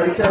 परीक्षा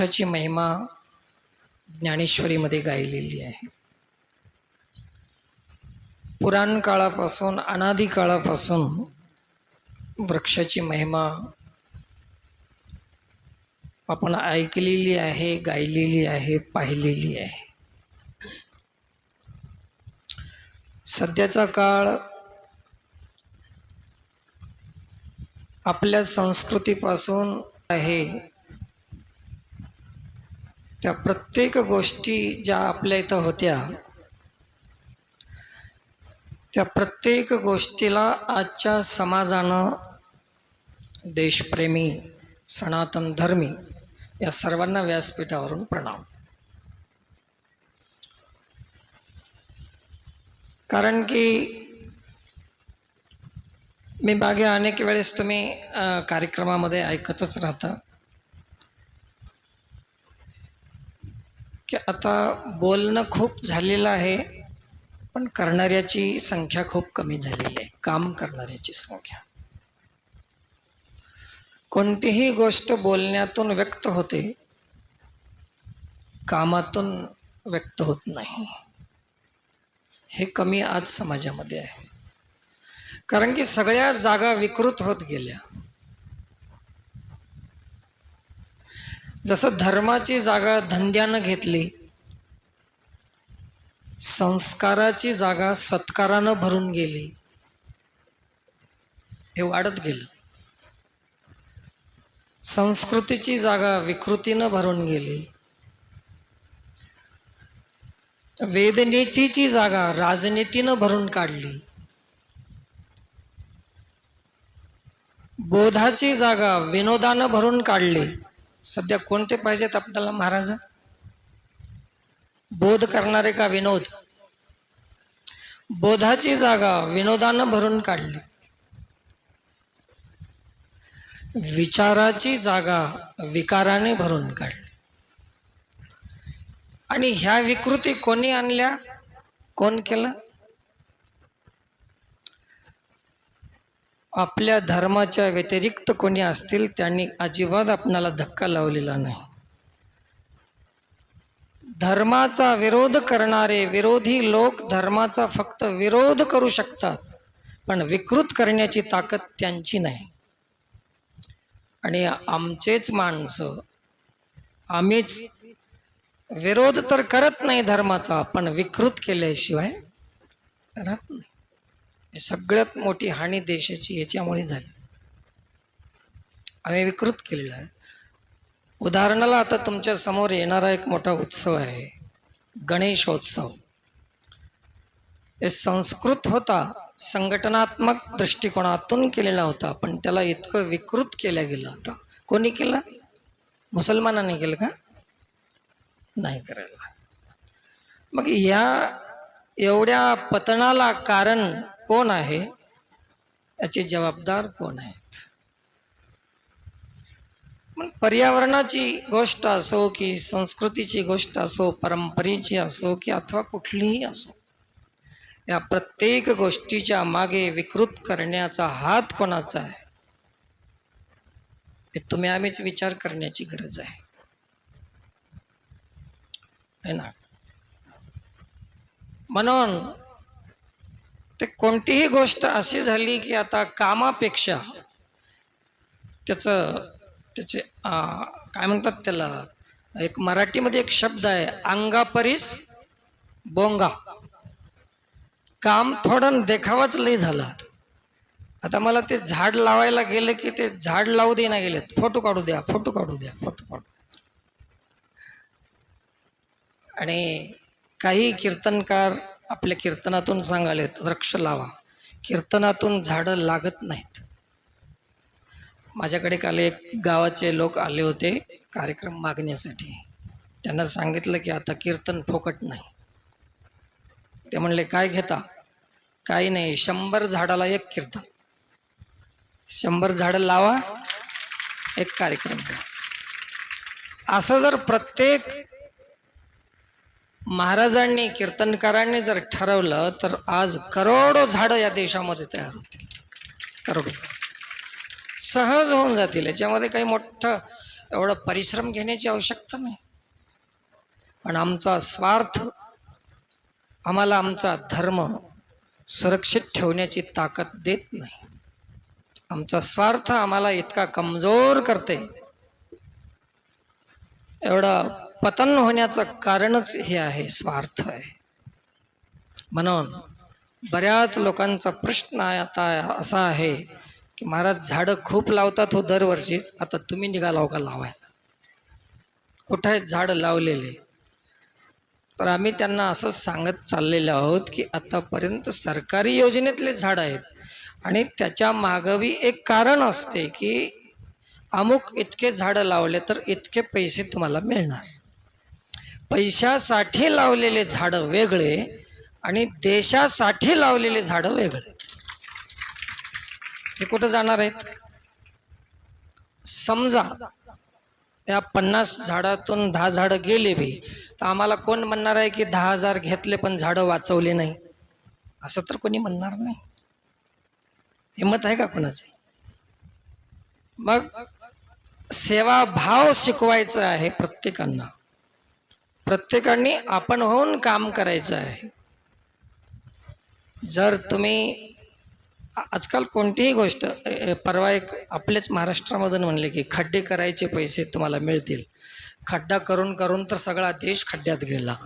वृक्षाची महिमा ज्ञानेश्वरीमध्ये गायलेली आहे. पुराण काळापासून अनादी काळापासून वृक्षाची महिमा आपण ऐकलेली आहे गायलेली आहे पाहिलेली आहे. सध्याचा काळ आपल्या संस्कृतीपासून आहे. त्या प्रत्येक गोष्टी ज्या आपल्या इथं होत्या त्या प्रत्येक गोष्टीला आजच्या समाजानं देशप्रेमी सनातन धर्मी या सर्वांना व्यासपीठावरून प्रणाम. कारण की मी मागे अनेक वेळेस तुम्ही कार्यक्रमामध्ये ऐकतच राहता की आता बोलणं खूप झालेलं आहे पण करणाऱ्याची संख्या खूप कमी झालेली आहे काम करणाऱ्याची संख्या. कोणतीही गोष्ट बोलण्यातून व्यक्त होते कामातून व्यक्त होत नाही. हे कमी आज समाजामध्ये आहे. कारण की सगळ्या जागा विकृत होत गेल्या. जसं धर्माची जागा धंद्यानं घेतली संस्काराची जागा सत्कारानं भरून गेली. हे वाढत गेलं. संस्कृतीची जागा विकृतीनं भरून गेली. वेदनीतीची जागा राजनीतीनं भरून काढली. बोधाची जागा विनोदानं भरून काढली. सध्या कोणते पाहिजेत आपल्याला महाराज? बोध करणारे का विनोद? बोधाची जागा विनोदानं भरून काढली. विचाराची जागा विकाराने भरून काढली. आणि ह्या विकृती कोणी आणल्या? कोण केलं? आपल्या धर्माच्या व्यतिरिक्त कोणी असतील त्यांनी अजिबात आपणाला धक्का लावलेला नाही. धर्माचा विरोध करणारे विरोधी लोक धर्माचा फक्त विरोध करू शकतात पण विकृत करण्याची ताकद त्यांची नाही. आणि आमचेच माणसं आम्हीच विरोध तर करत नाही धर्माचा पण विकृत केल्याशिवाय राहत नाही. सगळ्यात मोठी हानी देशाची याच्यामुळे झाली. आम्ही विकृत केलेलं आहे. उदाहरणाला आता तुमच्यासमोर येणारा एक मोठा उत्सव आहे. गणेशोत्सव. हे संस्कृत होता संघटनात्मक दृष्टिकोनातून केलेला होता पण त्याला इतकं विकृत केलं गेलं होतं. कोणी केलं? मुसलमानांनी केलं का? नाही करायला. मग या एवढ्या पतनाला कारण कोण आहे? याचे जबाबदार कोण आहेत? पण पर्यावरणाची गोष्ट असो की संस्कृतीची गोष्ट असो परंपरेची असो की अथवा कुठलीही असो या प्रत्येक गोष्टीच्या मागे विकृत करण्याचा हात कोणाचा आहे? हे तुम्ही आम्हीच विचार करण्याची गरज आहे. ना? म्हणून ते कोणतीही गोष्ट अशी झाली की आता कामापेक्षा त्याचं त्याचे काय म्हणतात त्याला? एक मराठीमध्ये एक शब्द आहे अंगापरीस बोंगा. काम थोडं देखावाच लई झालं. आता मला ते झाड लावायला गेलं की ते झाड लावू दे ना गेलेत. फोटो काढू द्या फोटो काढू द्या फोटो काढू आणि काही कीर्तनकार आपल्या कीर्तनातून सांगालेत वृक्ष लावा. कीर्तनातून झाडं लागत नाहीत. माझ्याकडे काल एक गावाचे लोक आले होते कार्यक्रम मागण्यासाठी. त्यांना सांगितलं की आता कीर्तन फुकट नाही. ते म्हणले काय घेता? काही नाही शंभर झाडाला एक कीर्तन. शंभर झाडं लावा एक कार्यक्रम असं जर प्रत्येक महाराजांनी कीर्तनकारांनी जर ठरवलं तर आज करोडो झाडं या देशामध्ये तयार होतील. करोडो. सहज होऊन जातील. याच्यामध्ये काही मोठं एवढं परिश्रम घेण्याची आवश्यकता नाही. पण आमचा स्वार्थ आम्हाला आमचा धर्म सुरक्षित ठेवण्याची ताकद देत नाही. आमचा स्वार्थ आम्हाला इतका कमजोर करते. एवढं पतन होण्याचं कारणच हे आहे स्वार्थ आहे. म्हणून बऱ्याच लोकांचा प्रश्न आहे आता असा आहे की महाराज झाडं खूप लावतात हो दरवर्षीच आता तुम्ही निघाला का लावायला? कुठं आहेत झाडं लावलेले? तर आम्ही त्यांना असं सांगत चाललेलो आहोत की आतापर्यंत सरकारी योजनेतले झाडं आहेत. आणि त्याच्या मागवी एक कारण असते की अमुक इतके झाडं लावले तर इतके पैसे तुम्हाला मिळणार. पैशासाठी लावलेले झाडं वेगळे आणि देशासाठी लावलेले झाडं वेगळे. हे कुठं जाणार आहेत? समजा या पन्नास झाडातून दहा झाडं गेले बी तर आम्हाला कोण म्हणणार आहे की दहा हजार घेतले पण झाडं वाचवले नाही? असं तर कोणी म्हणणार नाही. हिंमत आहे का कोणाचे? मग सेवा भाव शिकवायचा आहे प्रत्येकांना. प्रत्येकाने आपण होऊन काम करायचं आहे. जर तुम्ही आजकाल कोणतीही गोष्ट परवा एक आपल्याच महाराष्ट्रामधून म्हणले की खड्डे करायचे पैसे तुम्हाला मिळतील. खड्डा करून करून तर सगळा देश खड्ड्यात गेला.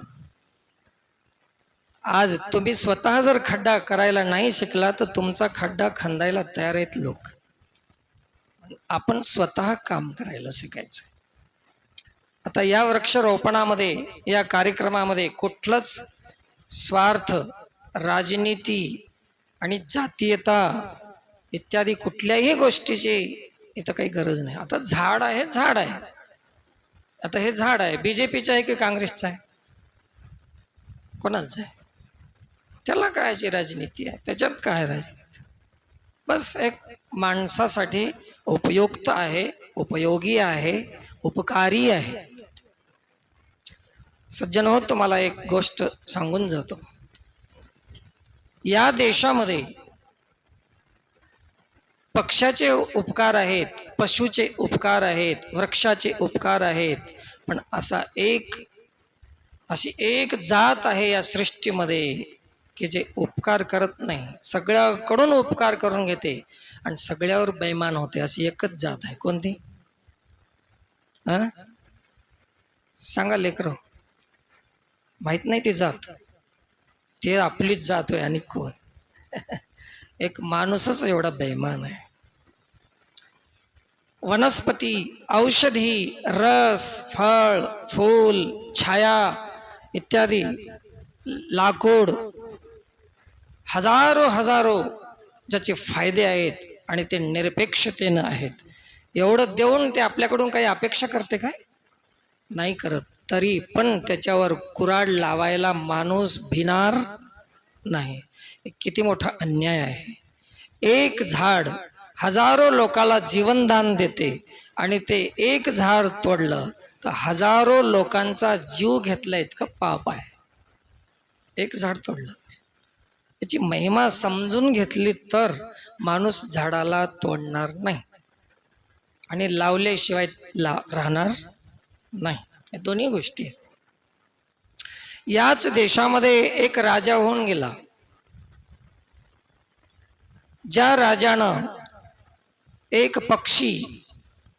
आज तुम्ही स्वतः जर खड्डा करायला नाही शिकला तर तुमचा खड्डा खंदायला तयार आहेत लोक. आपण स्वतः काम करायला शिकायचं. आता या वृक्षरोपणामध्ये या कार्यक्रमामध्ये कुठलंच स्वार्थ राजनीती आणि जातीयता इत्यादी कुठल्याही गोष्टीची इथं काही गरज नाही. आता झाड आहे झाड आहे. आता हे झाड आहे. बीजेपीचं आहे की काँग्रेसचं आहे? कोणाचं आहे? त्याला कायची राजनीती आहे? त्याच्यात काय राजनीती? बस एक माणसासाठी उपयुक्त आहे उपयोगी आहे उपकारी आहे. सज्जन हो तुम्हाला एक गोष्ट सांगून जातो. या देशामध्ये पक्षाचे उपकार आहेत पशुचे उपकार आहेत वृक्षाचे उपकार आहेत पण असा एक अशी एक जात आहे या सृष्टीमध्ये की जे उपकार करत नाही. सगळ्याकडून उपकार करून घेते आणि सगळ्यावर बैमान होते अशी एकच जात आहे. कोणती? हा? सांगा लेकर. माहीत नाही ती जात. ते आपलीच जात आहे आणि कोण? एक माणूसच एवढा बेमान आहे. वनस्पती औषधी रस फळ फूल छाया इत्यादी लाकूड हजारो हजारो ज्याचे फायदे आहेत आणि ते निरपेक्षतेनं आहेत. एवढं देऊन ते आपल्याकडून काही अपेक्षा करते काय? नाही करत. तरी पण त्याच्यावर कुराड लावायला माणूस भिणार नाही. किती मोठा अन्याय आहे. एक झाड हजारो लोकाला जीवनदान देते आणि ते एक झाड तोडलं तर हजारो लोकांचा जीव घेतला इतकं पाप आहे. एक झाड तोडलं. याची महिमा समजून घेतली तर माणूस झाडाला तोडणार नाही आणि लावल्याशिवाय ला राहणार नाही. या दोन्ही गोष्टी याच देशामध्ये एक राजा होऊन गेला. ज्या राजानं एक पक्षी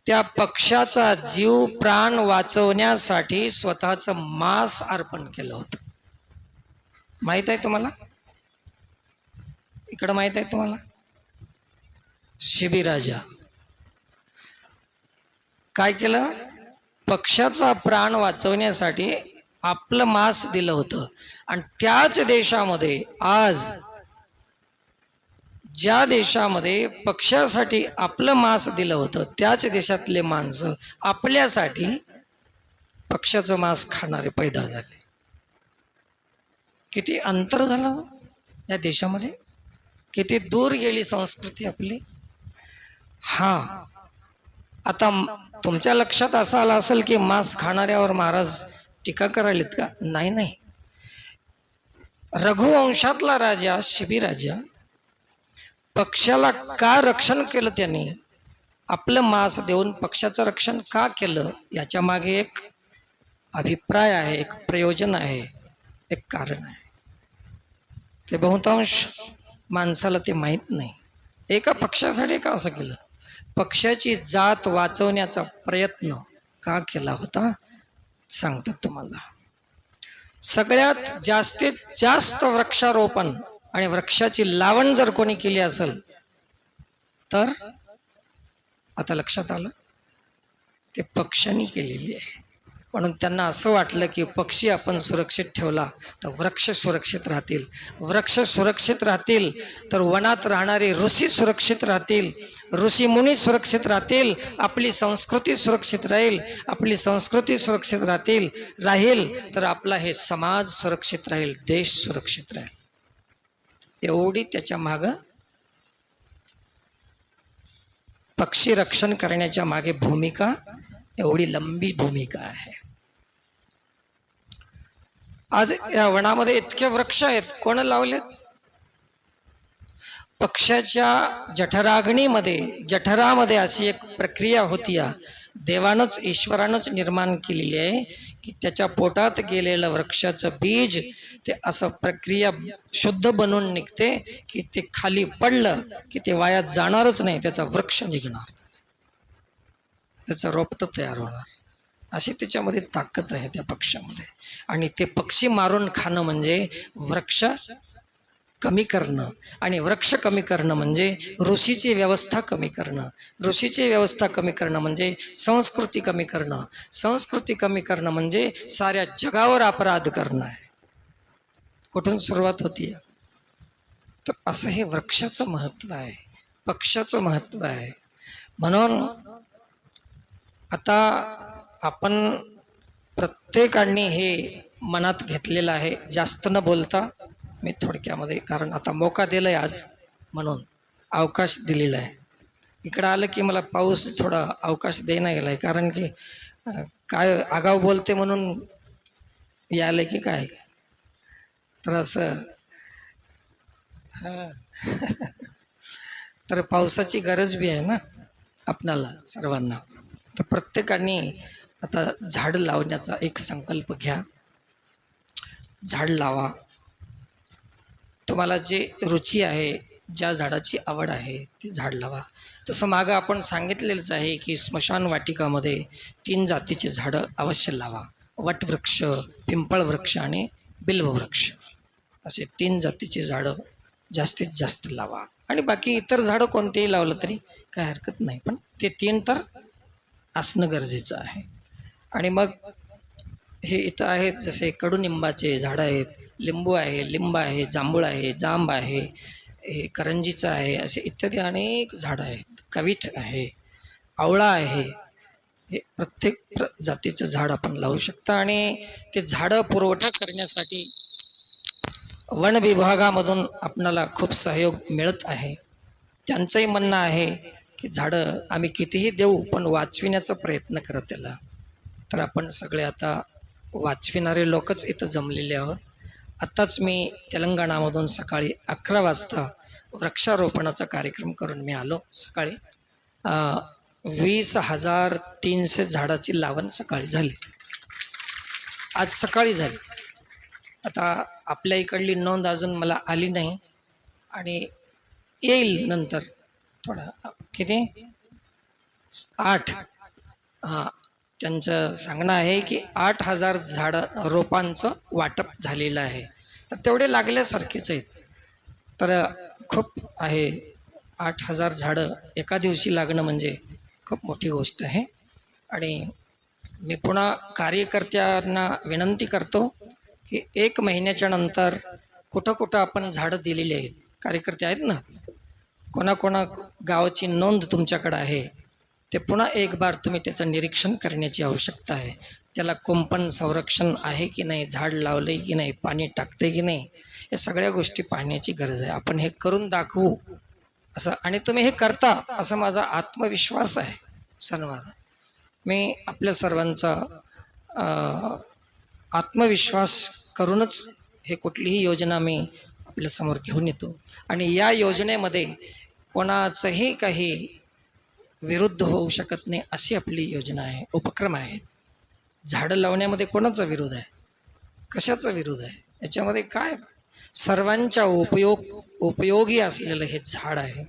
त्या पक्षाचा जीव प्राण वाचवण्यासाठी स्वतःचं मांस अर्पण केलं होतं. माहीत आहे तुम्हाला? इकडं माहीत आहे तुम्हाला? शिबिराजा काय केलं? पक्षाचा प्राण वाचवण्यासाठी आपलं मांस दिलं होतं. आणि त्याच देशामध्ये आज ज्या देशामध्ये पक्षासाठी आपलं मांस दिलं होतं त्याच देशातले माणसं आपल्यासाठी पक्षाचं मांस खाणारे पैदा झाले. किती अंतर झालं हो या देशामध्ये? किती दूर गेली संस्कृती आपली? हा आता तुमच्या लक्षात असं आलं असेल की मांस खाणाऱ्यावर महाराज टीका करायलेत का? नाही नाही. रघुवंशातला राजा शिबीराजा पक्षाला का रक्षण केलं त्यांनी? आपलं मांस देऊन पक्षाचं रक्षण का केलं? याच्या मागे एक अभिप्राय आहे एक प्रयोजन आहे एक कारण आहे. ते बहुतांश माणसाला ते माहीत नाही. एका पक्षासाठी का असं केलं? पक्षाची जात वाचवण्याचा प्रयत्न का केला होता? सांगतात तुम्हाला. सगळ्यात जास्तीत जास्त वृक्षारोपण आणि वृक्षाची लावण जर कोणी केली असेल तर आता लक्षात आलं ते पक्षांनी केलेली आहे. म्हणून त्यांना असं वाटलं की पक्षी आपण सुरक्षित ठेवला तर वृक्ष सुरक्षित राहतील. वृक्ष सुरक्षित राहतील तर वनात राहणारे ऋषी सुरक्षित राहतील. ऋषी मुनी सुरक्षित राहतील आपली संस्कृती सुरक्षित राहील आपली संस्कृती सुरक्षित राहतील राहील तर आपला हे समाज सुरक्षित राहील देश सुरक्षित राहील. एवढी त्याच्या मागं पक्षी रक्षण करण्याच्या मागे भूमिका एवढी लंबी भूमिका आहे. आज या वनामध्ये इतके वृक्ष आहेत कोण लावलेत? पक्षाच्या जठराग्नीमध्ये जठरामध्ये अशी एक प्रक्रिया होती देवानच देवानंच ईश्वरानंच निर्माण केलेली आहे की त्याच्या पोटात गेलेलं वृक्षाचं बीज ते असं प्रक्रिया शुद्ध बनवून निघते की ते खाली पडलं की ते वायात जाणारच नाही त्याचा वृक्ष निघणार त्याचं रोपटं तयार होणार. अशी त्याच्यामध्ये ताकद आहे त्या पक्षामध्ये आणि ते पक्षी मारून खाणं म्हणजे वृक्ष कमी करणं. आणि वृक्ष कमी करणं म्हणजे ऋषीची व्यवस्था कमी करणं. ऋषीची व्यवस्था कमी करणं म्हणजे संस्कृती कमी करणं. संस्कृती कमी करणं म्हणजे साऱ्या जगावर अपराध करणं आहे. कुठून सुरुवात होती तर असं हे वृक्षाचं महत्त्व आहे. पक्षाचं महत्त्व आहे. म्हणून आता आपण प्रत्येकाने हे मनात घेतलेलं आहे जास्त न बोलता मी थोडक्यामध्ये कारण आता मोका दिला आहे आज म्हणून अवकाश दिलेला आहे. इकडं आलं की मला पाऊस थोडा अवकाश देणं गेला आहे कारण की काय आगाव बोलते म्हणून यायला की काय? तर असं तर पावसाची गरज बी आहे ना आपणाला सर्वांना. तर प्रत्येकाने आता झाड लावण्याचा एक संकल्प घ्या. झाड लावा. तुम्हाला जे रुची आहे ज्या झाडाची आवड आहे ती झाड लावा. तसं मागं आपण सांगितलेलंच आहे की स्मशान वाटिकामध्ये तीन जातीचे झाडं अवश्य लावा. वटवृक्ष पिंपळ वृक्ष आणि बिल्ववृक्ष. असे तीन जातीचे झाडं जास्तीत जास्त लावा. आणि बाकी इतर झाडं कोणतेही लावलं तरी काय हरकत नाही. पण ते तीन तर असणं गरजेचं आहे. आणि मग हे इथं आहेत जसे कडुनिंबाचे झाडं आहेत लिंबू आहे लिंब आहे जांभूळ आहे जांब आहे हे करंजीचं आहे असे इत्यादी अनेक झाडं आहेत. कवीठ आहे आवळा आहे हे प्रत्येक प्र जातीचं झाड आपण लावू शकता. आणि ते झाडं पुरवठा करण्यासाठी वन विभागामधून आपणाला खूप सहयोग मिळत आहे. त्यांचंही म्हणणं आहे की झाडं आम्ही कितीही देऊ पण वाचविण्याचा प्रयत्न करत त्याला. तर आपण सगळे आता वाचविणारे लोकच इथं जमलेले आहोत. आत्ताच मी तेलंगणामधून सकाळी अकरा वाजता वृक्षारोपणाचा कार्यक्रम करून मी आलो सकाळी. वीस हजार तीनशे झाडाची लावण सकाळी झाली. आज सकाळी झाली. आता आपल्या इकडली नोंद अजून मला आली नाही आणि येईल नंतर. थोडा किती? आठ. हां त्यांचं सांगणं आहे की आठ हजार झाडं रोपांचं वाटप झालेलं आहे. तर तेवढे लागल्यासारखेच आहेत. तर खूप आहे. आठ हजार झाडं एका दिवशी लागणं म्हणजे खूप मोठी गोष्ट आहे. आणि मी पुन्हा कार्यकर्त्यांना विनंती करतो की एक महिन्याच्या नंतर कुठं कुठं आपण झाडं दिलेली आहेत. कार्यकर्ते आहेत ना? कोणाकोणा गावाची नोंद तुमच्याकडं आहे ते पुन्हा एक बार तुम्ही त्याचं निरीक्षण करण्याची आवश्यकता आहे. त्याला कुंपण संरक्षण आहे की नाही झाड लावले की नाही पाणी टाकते की नाही या सगळ्या गोष्टी पाहण्याची गरज आहे. आपण हे करून दाखवू असं आणि तुम्ही हे करता असं माझा आत्मविश्वास आहे सर्वांना मी आपल्या सर्वांचा आत्मविश्वास करूनच हे कुठलीही योजना मी आपल्यासमोर घेऊन येतो. आणि या योजनेमध्ये कोणाचंही काही विरुद्ध होऊ शकत नाही अशी आपली योजना आहे उपक्रम आहे झाडं लावण्यामध्ये कोणाचा विरोध आहे? कशाचा विरोध आहे? याच्यामध्ये काय? सर्वांच्या उपयोग उपयोगी असलेलं हे झाड आहे.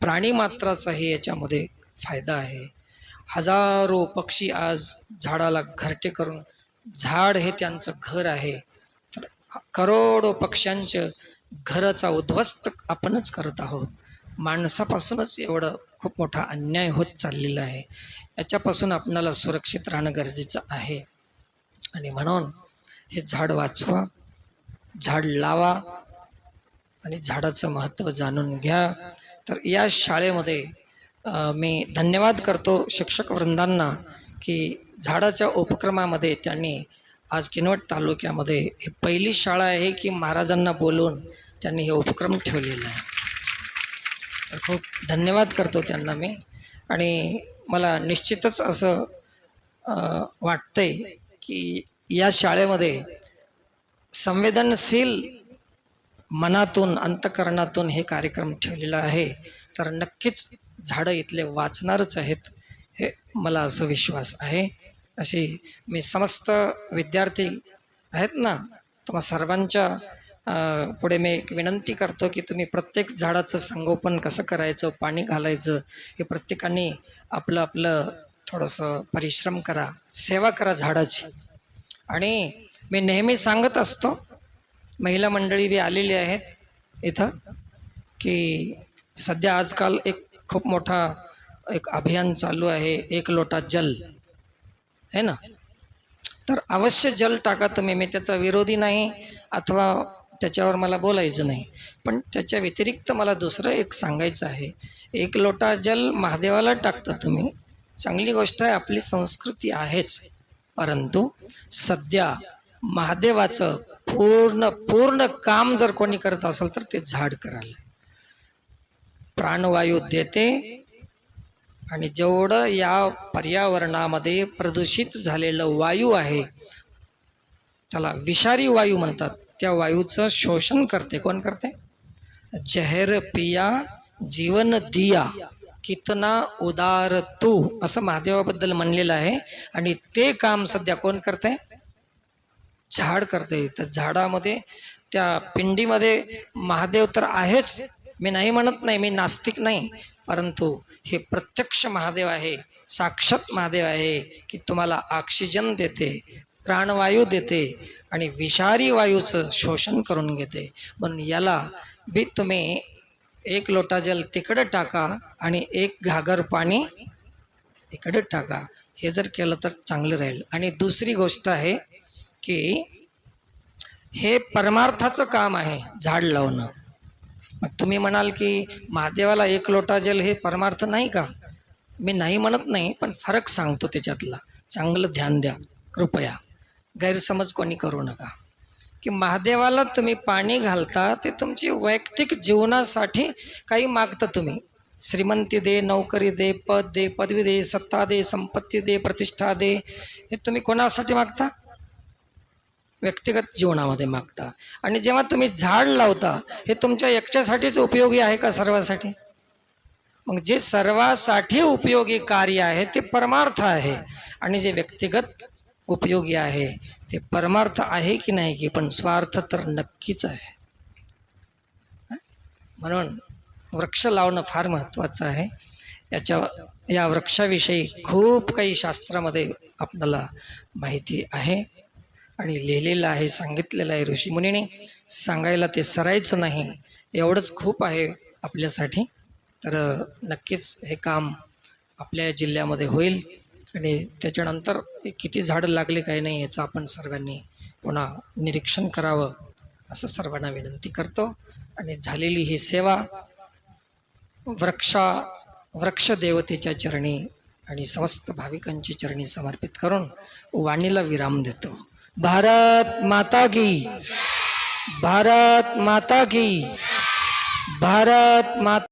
प्राणी मात्राचाही याच्यामध्ये फायदा आहे. हजारो पक्षी आज झाडाला घरटे करून झाड हे त्यांचं घर आहे. तर करोडो पक्ष्यांचं घराचा उद्ध्वस्त आपणच करत आहोत. माणसापासूनच एवढं खूप मोठा अन्याय होत चाललेला आहे. याच्यापासून आपणाला सुरक्षित राहणं गरजेचं आहे. आणि म्हणून हे झाड वाचवा झाड लावा आणि झाडाचं महत्त्व जाणून घ्या. तर या शाळेमध्ये मी धन्यवाद करतो शिक्षक वृंदांना की झाडाच्या उपक्रमामध्ये त्यांनी आज किनवट तालुक्यामध्ये ही पहिली शाळा आहे की महाराजांना बोलवून त्यांनी हे उपक्रम ठेवलेला आहे. तर खूप धन्यवाद करतो त्यांना मी. आणि मला निश्चितच असं वाटतंय की या शाळेमध्ये संवेदनशील मनातून अंतकरणातून हे कार्यक्रम ठेवलेला आहे. तर नक्कीच झाडं इथले वाचणारच आहेत हे मला असं विश्वास आहे. अशी मी समस्त विद्यार्थी आहेत ना तुम्हा सर्वांच्या पुढे मी एक विनंती करतो की तुम्ही प्रत्येक झाडाचं संगोपन कसं करायचं पाणी घालायचं हे प्रत्येकाने आपलं आपलं थोडंसं परिश्रम करा सेवा करा झाडाची. आणि मी नेहमी सांगत असतो महिला मंडळी बी आलेली आहेत इथं की सध्या आजकाल एक खूप मोठा एक अभियान चालू आहे एक लोटा जल. है ना? तर अवश्य जल टाका तुम्ही मी त्याचा विरोधी नाही अथवा त्याच्यावर मला बोलायचं नाही. पण त्याच्या व्यतिरिक्त मला दुसरं एक सांगायचं आहे. एक लोटा जल महादेवाला टाकता तुम्ही. चांगली गोष्ट आहे आपली संस्कृती आहेच. परंतु सध्या महादेवाचं पूर्ण पूर्ण काम जर कोणी करत असेल तर ते झाड करायला. प्राणवायू देते आणि जेवढं या पर्यावरणामध्ये प्रदूषित झालेलं वायू आहे त्याला विषारी वायू म्हणतात. त्या वायूचं शोषण करते. कोण करते? जहर पिया जीवन दिया. कितना उदार तू असं महादेवाबद्दल म्हणलेलं आहे. आणि ते काम सध्या कोण करते? झाड करते. तर झाडामध्ये त्या पिंडीमध्ये महादेव तर आहेच. मी नाही म्हणत नाही मी नास्तिक नाही. परंतु हे प्रत्यक्ष महादेव आहे. साक्षात महादेव आहे की तुम्हाला ऑक्सिजन देते प्राणवायू देते. आणि विषारी वायूचं शोषण करून घेते. म्हणून याला बी तुम्ही एक लोटा जल तिकडं टाका आणि एक घागर पाणी इकडं टाका. हे जर केलं तर चांगलं राहील. आणि दुसरी गोष्ट आहे की हे परमार्थाचं काम आहे झाड लावणं. मग तुम्ही म्हणाल की महादेवाला एक लोटा जल हे परमार्थ नाही का? मी नाही म्हणत नाही पण फरक सांगतो त्याच्यातला. चांगलं ध्यान द्या. कृपया. गैरसमज कोणी करू नका. की महादेवाला तुम्ही पाणी घालता ते तुमची वैयक्तिक जीवनासाठी काही मागता तुम्ही. श्रीमंती दे नोकरी दे पद दे पदवी दे सत्ता दे संपत्ती दे प्रतिष्ठा दे हे तुम्ही कोणासाठी मागता? व्यक्तिगत जीवनामध्ये मागता. आणि जेव्हा तुम्ही झाड लावता हे तुमच्या एकट्यासाठीच उपयोगी आहे का सर्वासाठी? मग जे सर्वासाठी उपयोगी कार्य आहे ते परमार्थ आहे. आणि जे व्यक्तिगत उपयोगी आहे. ते परमार्थ आहे की नाही की पण स्वार्थ तर नक्कीच आहे. म्हणून वृक्ष लावणं फार महत्त्वाचं आहे. याच्या या वृक्षाविषयी खूप काही शास्त्रामध्ये आपल्याला माहिती आहे. आणि लिहिलेलं आहे सांगितलेलं आहे ऋषीमुनीने सांगायला ते सरायचं नाही. एवढंच खूप आहे आपल्यासाठी. तर नक्कीच हे काम आपल्या जिल्ह्यामध्ये होईल. आणि त्याच्यानंतर किती झाडं लागले काही नाही याचं आपण सर्वांनी पुन्हा निरीक्षण करावं असं सर्वांना विनंती करतो. आणि झालेली ही सेवा वृक्षा वृक्ष देवतेच्या चरणी आणि समस्त भाविकांची चरणी समर्पित करून वाणीला विराम देतो. भारत माता की भारत माता की भारत माता